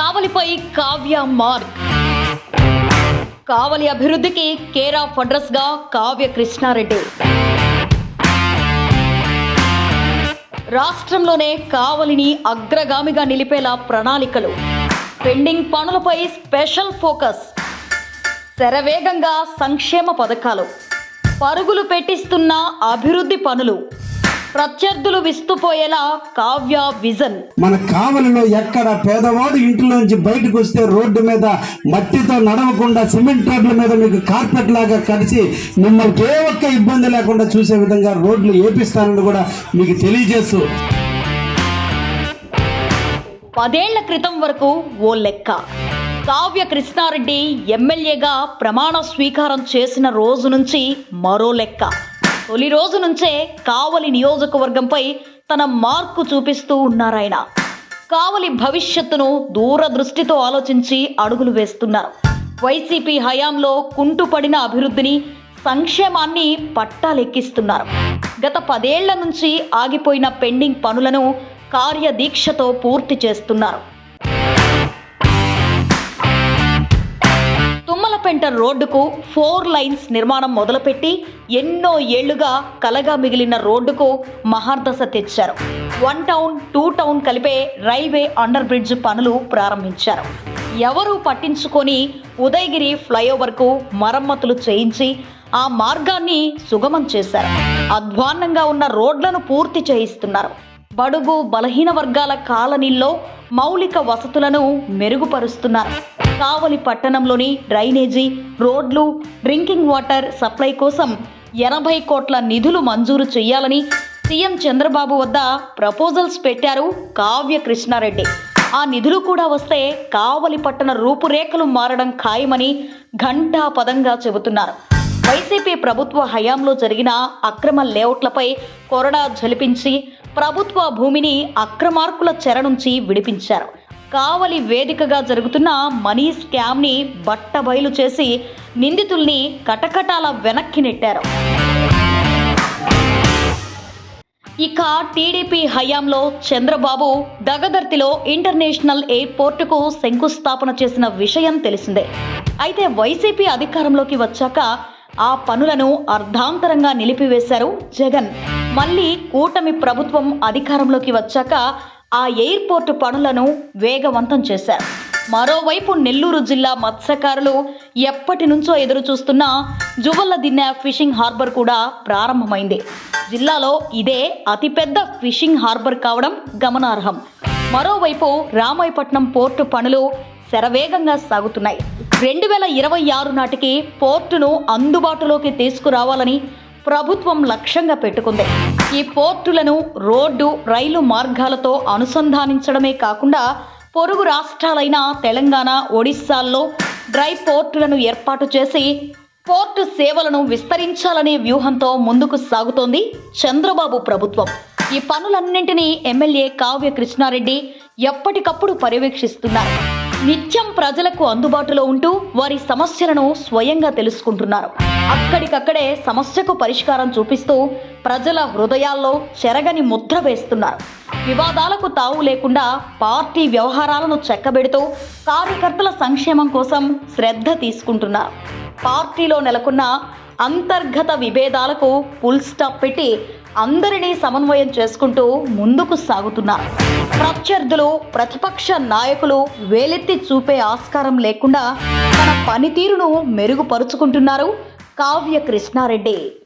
కావలిపై Kavya mark. Kavali అభివృద్ధికి care of అడ్రస్గా కావ్య కృష్ణారెడ్డి. రాష్ట్రంలోనే కావలిని అగ్రగామిగా నిలిపేలా ప్రణాళికలు. పెండింగ్ పనులపై స్పెషల్ ఫోకస్. శరవేగంగా సంక్షేమ పథకాలు. పరుగులు పెట్టిస్తున్న అభివృద్ధి పనులు. ప్రత్యర్థులు విస్తుపోయేలా కావ్య విజన్. మన కావలిలో ఎక్కడ పేదవాడు ఇంటిలోంచి బయటకు వస్తే రోడ్డు మీద మట్టితో నడవకుండా సిమెంట్ రోడ్ల మీద మీకు కార్పెట్ లాగా కలిసి మిమ్మల్ని ఏ ఒక్క ఇబ్బంది లేకుండా చూసే విధంగా రోడ్లు ఏపిస్తానని కూడా మీకు తెలియజేస్తూ. పదేళ్ళ క్రితం వరకు ఓ లెక్క. కావ్య కృష్ణారెడ్డి ఎమ్మెల్యేగా ప్రమాణ స్వీకారం చేసిన రోజు నుంచి మరో లెక్క. తొలి రోజు నుంచే కావలి నియోజకవర్గంపై తన మార్కు చూపిస్తూ ఉన్నారాయన కావలి భవిష్యత్తును దూరదృష్టితో ఆలోచించి అడుగులు వేస్తున్నారు. వైసీపీ హయాంలో కుంటుపడిన అభివృద్ధిని సంక్షేమాన్ని పట్టాలెక్కిస్తున్నారు. గత పదేళ్ళ నుంచి ఆగిపోయిన పెండింగ్ పనులను కార్యదీక్షతో పూర్తి చేస్తున్నారు. రోడ్డుకు ఫోర్ లైన్స్ నిర్మాణం మొదలుపెట్టి ఎన్నో ఏళ్ళుగా కలగా మిగిలిన రోడ్డుకు మహార్దశ తెచ్చారు. వన్ టౌన్ టూ టౌన్ కలిపే రైల్వే అండర్ బ్రిడ్జ్ పనులు ప్రారంభించారు. ఎవరూ పట్టించుకొని ఉదయగిరి ఫ్లైఓవర్కు మరమ్మతులు చేయించి ఆ మార్గాన్ని సుగమం చేశారు. అధ్వాన్నంగా ఉన్న రోడ్లను పూర్తి చేయిస్తున్నారు. బడుగు బలహీన వర్గాల కాలనీల్లో మౌలిక వసతులను మెరుగుపరుస్తున్నారు. కావలి పట్టణంలోని డ్రైనేజీ రోడ్లు డ్రింకింగ్ వాటర్ సప్లై కోసం ఎనభై కోట్ల నిధులు మంజూరు చేయాలని సీఎం చంద్రబాబు వద్ద ప్రపోజల్స్ పెట్టారు కావ్య కృష్ణారెడ్డి. ఆ నిధులు కూడా వస్తే కావలి పట్టణ రూపురేఖలు మారడం ఖాయమని ఘంటా పదంగా చెబుతున్నారు. వైసీపీ ప్రభుత్వ హయాంలో జరిగిన అక్రమ లేఅవుట్లపై కొరడా జలిపించి ప్రభుత్వ భూమిని అక్రమార్కుల చెర నుంచి విడిపించారు. కావలి వేదికగా జరుగుతున్న మనీ స్కామ్ని బట్టబయలు చేసి నిందితుల్ని కటకటాల వెనక్కి నెట్టారు. ఇక టీడీపీ హయాంలో చంద్రబాబు దగదర్తిలో ఇంటర్నేషనల్ ఎయిర్పోర్టుకు శంకుస్థాపన చేసిన విషయం తెలిసిందే. అయితే వైసీపీ అధికారంలోకి వచ్చాక ఆ పనులను అర్ధాంతరంగా నిలిపివేశారు జగన్. మళ్ళీ కూటమి ప్రభుత్వం అధికారంలోకి వచ్చాక ఆ ఎయిర్పోర్టు పనులను వేగవంతం చేశారు. మరోవైపు నెల్లూరు జిల్లా మత్స్యకారులు ఎప్పటి నుంచో ఎదురు చూస్తున్న జువల్లదిన్నె ఫిషింగ్ హార్బర్ కూడా ప్రారంభమైంది. జిల్లాలో ఇదే అతిపెద్ద ఫిషింగ్ హార్బర్ కావడం గమనార్హం. మరోవైపు రామాయపట్నం పోర్టు పనులు శరవేగంగా సాగుతున్నాయి. రెండు వేల ఇరవై ఆరు నాటికి పోర్టును అందుబాటులోకి తీసుకురావాలని ప్రభుత్వం లక్ష్యంగా పెట్టుకుంది. ఈ పోర్టులను రోడ్డు రైలు మార్గాలతో అనుసంధానించడమే కాకుండా పొరుగు రాష్ట్రాలైన తెలంగాణ ఒడిశాల్లో డ్రై పోర్టులను ఏర్పాటు చేసి పోర్టు సేవలను విస్తరించాలనే వ్యూహంతో ముందుకు సాగుతోంది చంద్రబాబు ప్రభుత్వం. ఈ పనులన్నింటినీ ఎమ్మెల్యే కావ్య కృష్ణారెడ్డి ఎప్పటికప్పుడు పర్యవేక్షిస్తున్నారు. నిత్యం ప్రజలకు అందుబాటులో ఉంటూ వారి సమస్యలను స్వయంగా తెలుసుకుంటున్నారు. అక్కడికక్కడే సమస్యకు పరిష్కారం చూపిస్తూ ప్రజల హృదయాల్లో చెరగని ముద్ర వేస్తున్నారు. వివాదాలకు తావు లేకుండా పార్టీ వ్యవహారాలను చెక్కబెడుతూ కార్యకర్తల సంక్షేమం కోసం శ్రద్ధ తీసుకుంటున్నారు. పార్టీలో నెలకొన్న అంతర్గత విభేదాలకు ఫుల్ స్టాప్ పెట్టి అందరినీ సమన్వయం చేసుకుంటూ ముందుకు సాగుతున్నారు. ప్రత్యర్థులు ప్రతిపక్ష నాయకులు వేలెత్తి చూపే ఆస్కారం లేకుండా తన పనితీరును మెరుగుపరుచుకుంటున్నారు. కావ్య కృష్ణారెడ్డి.